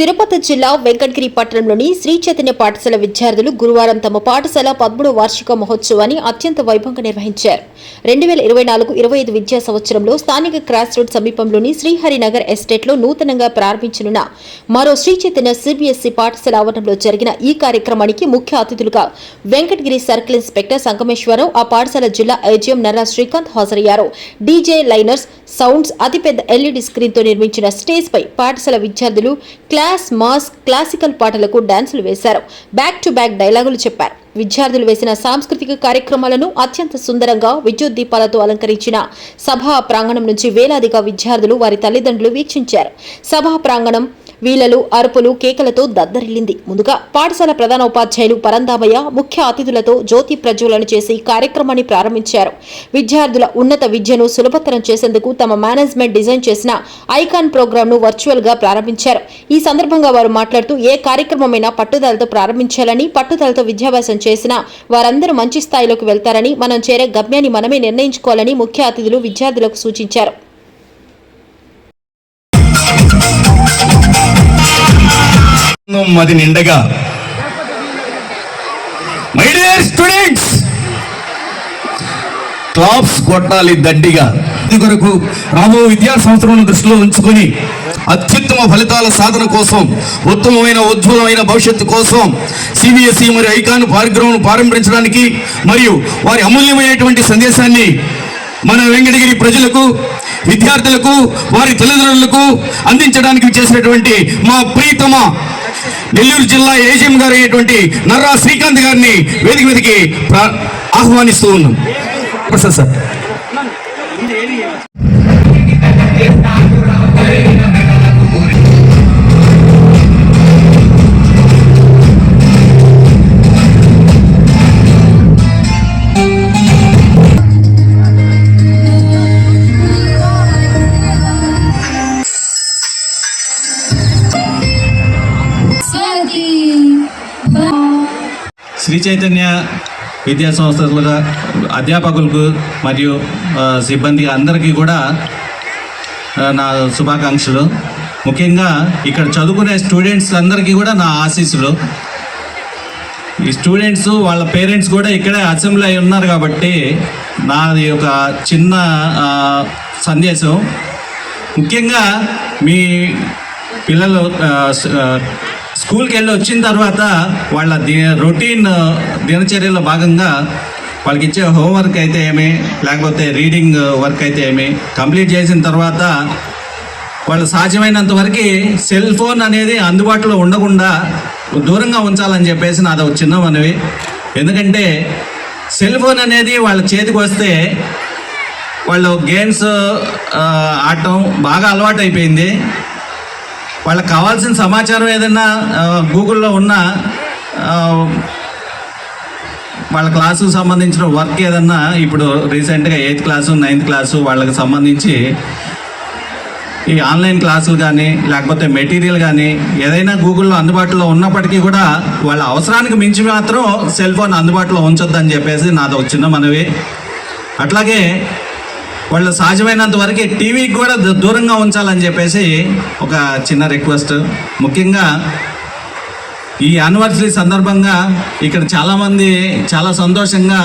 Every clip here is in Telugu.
తిరుపతి జిల్లా వెంకటగిరి పట్టణంలోని శ్రీ చైతన్య పాఠశాల విద్యార్థులు గురువారం తమ పాఠశాల పదమూడవ వార్షిక మహోత్సవాన్ని అత్యంత వైభవంగా నిర్వహించారు. రెండు వేల ఇరవై నాలుగు ఇరవై ఐదు విద్యా సంవత్సరంలో స్థానిక క్రాస్ రోడ్ సమీపంలోని శ్రీహరినగర్ ఎస్టేట్లో నూతనంగా ప్రారంభించనున్న మరో శ్రీ చైతన్య సిబిఎస్ఈ పాఠశాల ఆవరణంలో జరిగిన ఈ కార్యక్రమానికి ముఖ్య అతిథులుగా వెంకటగిరి సర్కిల్ ఇన్స్పెక్టర్ సంగమేశ్వరరావు ఆ పాఠశాల జిల్లా ఐజీఎం నర్రా శ్రీకాంత్ హాజరయ్యారు. డీజే లైనర్స్ సౌండ్స్ అతిపెద్ద ఎల్ఈడి స్క్రీన్తో నిర్మించిన స్టేజ్ పై పాఠశాల విద్యార్థులు క్లాస్ మాస్క్ క్లాసికల్ పాటలకు డాన్సులు వేశారు. బ్యాక్ టు బ్యాక్ డైలాగులు చెప్పారు. విద్యార్థులు వేసిన సాంస్కృతిక కార్యక్రమాలను అత్యంత సుందరంగా విద్యుత్ దీపాలతో అలంకరించిన సభా ప్రాంగణం నుంచి వేలాదిగా విద్యార్థులు వారి తల్లిదండ్రులు వీక్షించారు. సభా ప్రాంగణం వీలలు అరుపులు కేకలతో దద్దరిల్లింది. ముందుగా పాఠశాల ప్రధాన ఉపాధ్యాయులు పరందామయ్య ముఖ్య అతిథులతో జ్యోతి ప్రజ్వలన చేసి కార్యక్రమాన్ని ప్రారంభించారు. విద్యార్థుల ఉన్నత విద్యను సులభతరం చేసేందుకు తమ మేనేజ్మెంట్ డిజైన్ చేసిన ఐకాన్ ప్రోగ్రామ్ను వర్చువల్గా ప్రారంభించారు. ఈ సందర్భంగా వారు మాట్లాడుతూ ఏ కార్యక్రమమైనా పట్టుదలతో ప్రారంభించాలని పట్టుదలతో విద్యాభ్యాసం చేసినా వారందరూ మంచి స్థాయిలోకి వెళ్తారని మనం చేరే గమ్యాన్ని మనమే నిర్ణయించుకోవాలని ముఖ్య అతిథులు విద్యార్థులకు సూచించారు. మది నిండగా. మై డియర్ స్టూడెంట్స్ క్లాప్స్ కొట్టాలి దడ్డిగా ఇది కొరకు రాబో విద్యా సంవత్సరం దృష్టిలో ఉంచుకొని అత్యుత్తమ ఫలితాల సాధన కోసం ఉత్తమమైన ఉజ్వలమైన భవిష్యత్తు కోసం సిబిఎస్ఈ మరియు ఐకాన్ పారిగ్రహం ప్రారంభించడానికి మరియు వారి అమూల్యమైనటువంటి సందేశాన్ని మన వెంకటగిరి ప్రజలకు విద్యార్థులకు వారి తల్లిదండ్రులకు అందించడానికి చేసినటువంటి మా ప్రీతమ నెల్లూరు జిల్లా ఏజీఎం గారు అయినటువంటి నర్రా శ్రీకాంత్ గారిని వేదిక మీదకి ఆహ్వానిస్తూ ఉన్నాం. సార్. శ్రీ చైతన్య విద్యా సంస్థలుగా అధ్యాపకులకు మరియు సిబ్బంది అందరికీ కూడా నా శుభాకాంక్షలు. ముఖ్యంగా ఇక్కడ చదువుకునే స్టూడెంట్స్ అందరికీ కూడా నా ఆశీస్సులు. ఈ స్టూడెంట్స్ వాళ్ళ పేరెంట్స్ కూడా ఇక్కడే అసెంబ్లీ అయి ఉన్నారు కాబట్టి నాది ఒక చిన్న సందేశం. ముఖ్యంగా మీ పిల్లలు స్కూల్కి వెళ్ళి వచ్చిన తర్వాత వాళ్ళ ది రొటీన్ దినచర్యలో భాగంగా వాళ్ళకి ఇచ్చే హోంవర్క్ అయితే ఏమి లేకపోతే రీడింగ్ వర్క్ అయితే ఏమి కంప్లీట్ చేసిన తర్వాత వాళ్ళు సాధ్యమైనంత వరకు సెల్ ఫోన్ అనేది అందుబాటులో ఉండకుండా దూరంగా ఉంచాలని చెప్పేసి నాది ఒక చిన్న మనవి. ఎందుకంటే సెల్ ఫోన్ అనేది వాళ్ళ చేతికి వస్తే వాళ్ళు గేమ్స్ ఆడటం బాగా అలవాటు అయిపోయింది వాళ్ళకి కావాల్సిన సమాచారం ఏదైనా గూగుల్లో ఉన్న వాళ్ళ క్లాసుకు సంబంధించిన వర్క్ ఏదన్నా ఇప్పుడు రీసెంట్గా ఎయిత్ క్లాసు నైన్త్ క్లాసు వాళ్ళకి సంబంధించి ఈ ఆన్లైన్ క్లాసులు కానీ లేకపోతే మెటీరియల్ కానీ ఏదైనా గూగుల్లో అందుబాటులో ఉన్నప్పటికీ కూడా వాళ్ళ అవసరానికి మించి మాత్రం సెల్ ఫోన్ అందుబాటులో ఉంచొద్దని చెప్పేసి నాది ఒక చిన్న మనవి. అట్లాగే వాళ్ళు సహజమైనంత వరకు టీవీకి కూడా దూ- దూరంగా ఉంచాలని చెప్పేసి ఒక చిన్న రిక్వెస్ట్. ముఖ్యంగా ఈ యానివర్సరీ సందర్భంగా ఇక్కడ చాలామంది చాలా సంతోషంగా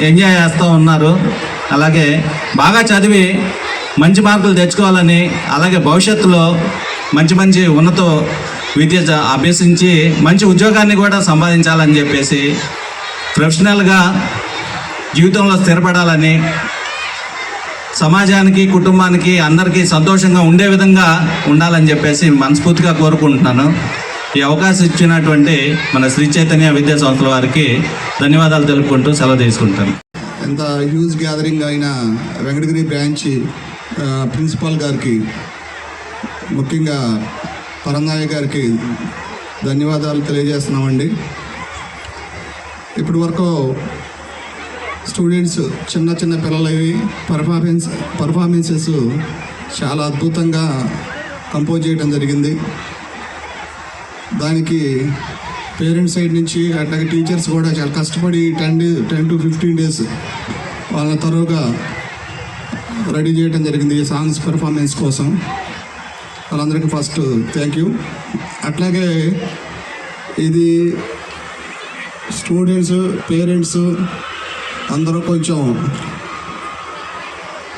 ఎంజాయ్ చేస్తూ ఉన్నారు. అలాగే బాగా చదివి మంచి మార్కులు తెచ్చుకోవాలని అలాగే భవిష్యత్తులో మంచి మంచి ఉన్నత విద్య అభ్యసించి మంచి ఉద్యోగాన్ని కూడా సంపాదించాలని చెప్పేసి ప్రొఫెషనల్గా జీవితంలో స్థిరపడాలని సమాజానికి కుటుంబానికి అందరికీ సంతోషంగా ఉండే విధంగా ఉండాలని చెప్పేసి మనస్ఫూర్తిగా కోరుకుంటున్నాను. ఈ అవకాశం ఇచ్చినటువంటి మన శ్రీ చైతన్య విద్యా సంస్థల వారికి ధన్యవాదాలు తెలుపుకుంటూ సెలవు తీసుకుంటాను. ఎంత హ్యూజ్ గ్యాదరింగ్ అయిన వెంకటగిరి బ్రాంచ్ ప్రిన్సిపాల్ గారికి ముఖ్యంగా పరందాయ గారికి ధన్యవాదాలు తెలియజేస్తున్నామండి. ఇప్పటి వరకు స్టూడెంట్స్ చిన్న చిన్న పిల్లలవి పర్ఫార్మెన్స్ పర్ఫార్మెన్సెస్ చాలా అద్భుతంగా కంపోజ్ చేయడం జరిగింది. దానికి పేరెంట్స్ సైడ్ నుంచి అట్లాగే టీచర్స్ కూడా చాలా కష్టపడి ten day ten to fifteen days వాళ్ళ తరువుగా రెడీ చేయడం జరిగింది ఈ సాంగ్స్ పెర్ఫార్మెన్స్ కోసం. వాళ్ళందరికీ ఫస్ట్ థ్యాంక్ యూ అట్లాగే ఇది స్టూడెంట్స్ పేరెంట్స్ అందరూ కొంచెం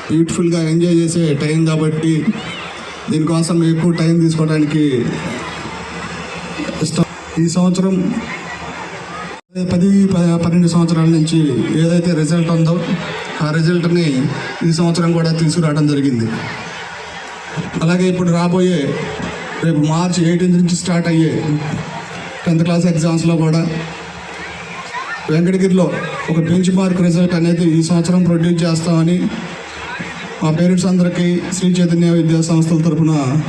బ్యూటిఫుల్గా ఎంజాయ్ చేసే టైం కాబట్టి దీనికోసం ఎక్కువ టైం తీసుకోవడానికి ఇష్టం. ఈ సంవత్సరం పది పన్నెండు సంవత్సరాల నుంచి ఏదైతే రిజల్ట్ ఉందో ఆ రిజల్ట్ని ఈ సంవత్సరం కూడా తీసుకురావడం జరిగింది. అలాగే ఇప్పుడు రాబోయే రేపు మార్చ్ ఎయిటీన్త్ నుంచి స్టార్ట్ అయ్యే టెన్త్ క్లాస్ ఎగ్జామ్స్లో కూడా వెంకటగిరిలో ఒక బెంచ్ మార్క్ రిజల్ట్ అనేది ఈ సంవత్సరం ప్రొడ్యూస్ చేస్తామని మా పేరెంట్స్ అందరికీ శ్రీ చైతన్య విద్యా సంస్థల తరఫున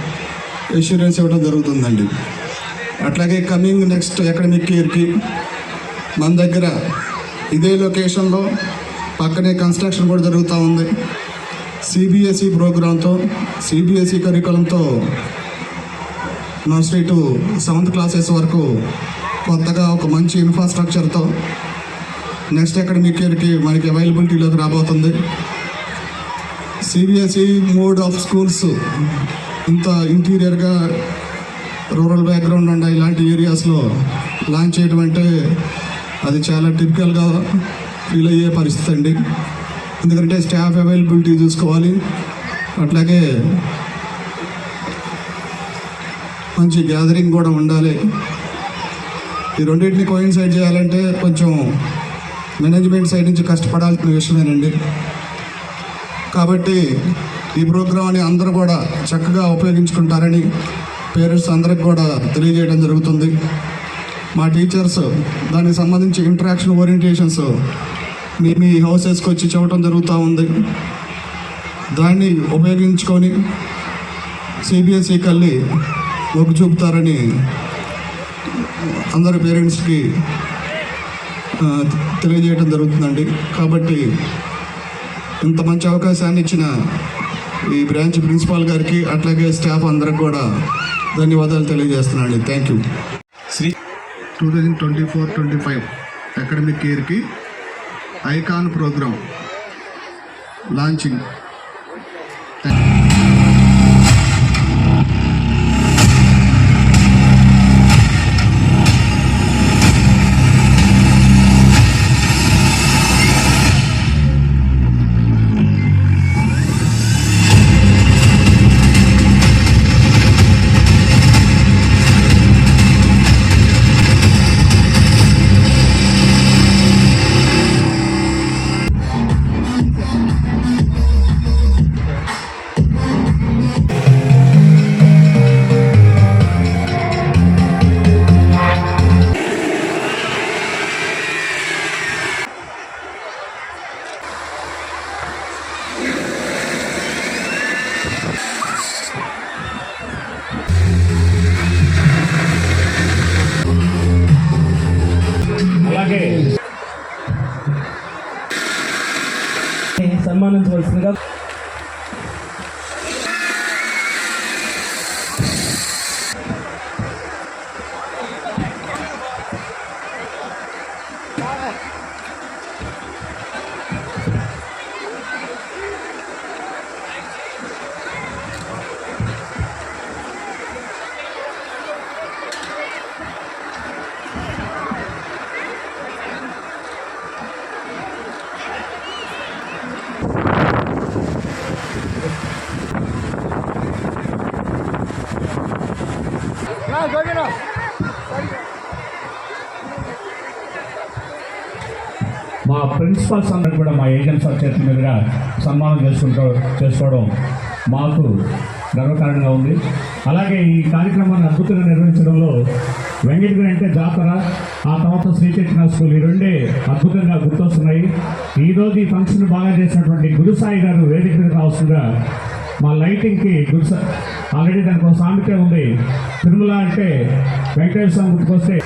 ఎష్యూరెన్స్ ఇవ్వడం జరుగుతుందండి. అట్లాగే కమింగ్ నెక్స్ట్ అకాడమిక్ ఇయర్కి మన దగ్గర ఇదే లొకేషన్లో పక్కనే కన్స్ట్రక్షన్ కూడా జరుగుతూ ఉంది. సిబిఎస్ఈ ప్రోగ్రాంతో సిబిఎస్ఈ కరికులంతో నర్సరీ టు సెవెంత్ క్లాసెస్ వరకు కొత్తగా ఒక మంచి ఇన్ఫ్రాస్ట్రక్చర్తో నెక్స్ట్ అకాడమిక్ ఇయర్కి మనకి అవైలబిలిటీలోకి రాబోతుంది. సిబిఎస్ఈ మోడ్ ఆఫ్ స్కూల్స్ ఇంత ఇంటీరియర్గా రూరల్ బ్యాక్గ్రౌండ్ అండ్ ఇలాంటి ఏరియాస్లో లాంచ్ చేయడం అంటే అది చాలా టిపికల్గా ఫీల్ అయ్యే పరిస్థితి అండి. ఎందుకంటే స్టాఫ్ అవైలబిలిటీ చూసుకోవాలి. అట్లాగే మంచి గ్యాదరింగ్ కూడా ఉండాలి. ఈ రెండింటిని కోయిన్సైడ్ చేయాలంటే కొంచెం మేనేజ్మెంట్ సైడ్ నుంచి కష్టపడాల్సిన విషయమేనండి కాబట్టి ఈ ప్రోగ్రామ్ని అందరూ కూడా చక్కగా ఉపయోగించుకుంటారని పేరెంట్స్ అందరికి కూడా తెలియజేయడం జరుగుతుంది. మా టీచర్స్ దానికి సంబంధించి ఇంటరాక్షన్ ఓరియంటేషన్స్ మీ మీ హౌసెస్కి వచ్చి చెప్పడం జరుగుతూ ఉంది. దాన్ని ఉపయోగించుకొని సిబిఎస్ఈ కళ్ళి మొగ్గు చూపుతారని అందరి పేరెంట్స్కి తెలియజేయడం జరుగుతుందండి. కాబట్టి ఇంత మంచి అవకాశాన్ని ఇచ్చిన ఈ బ్రాంచ్ ప్రిన్సిపాల్ గారికి అట్లాగే స్టాఫ్ అందరికి కూడా ధన్యవాదాలు తెలియజేస్తున్నాను thank you. Sri two thousand twenty four twenty five academic ఇయర్కి ఐకాన్ ప్రోగ్రామ్ లాంచింగ్ సన్మానించవలసిందిగా మా ప్రిన్సిపల్స్ అందరూ కూడా మా ఏజెంట్స్ చేతుల మీదుగా సన్మానం చేసుకుంటూ చేసుకోవడం మాకు గర్వకారణంగా ఉంది. అలాగే ఈ కార్యక్రమాన్ని అద్భుతంగా నిర్వహించడంలో వెంకటగిరి అంటే జాతర ఆ తర్వాత శ్రీకృష్ణ స్కూల్ ఈ రెండే అద్భుతంగా గుర్తొస్తున్నాయి. ఈ రోజు ఈ ఫంక్షన్ బాగా చేసినటువంటి గురుసాయి గారు వేదిక మీద రావస్తుందా మా లైటింగ్కి గురుసా ఆల్రెడీ దానికి ఒక సామెత ఉంది. తిరుమల అంటే వెంకటేశ్వర స్వామి గుర్తుకొస్తే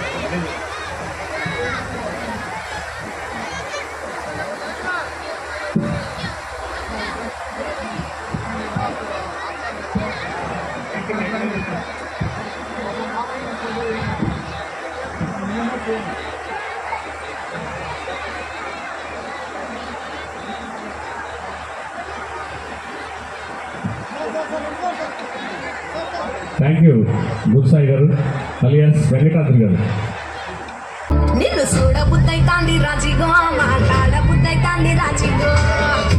Thank you, Bursa Igaru, alias Venita Trigaru. Nino Suda Buddha Itandi Rajigo, Mahatala Buddha Itandi Rajigo.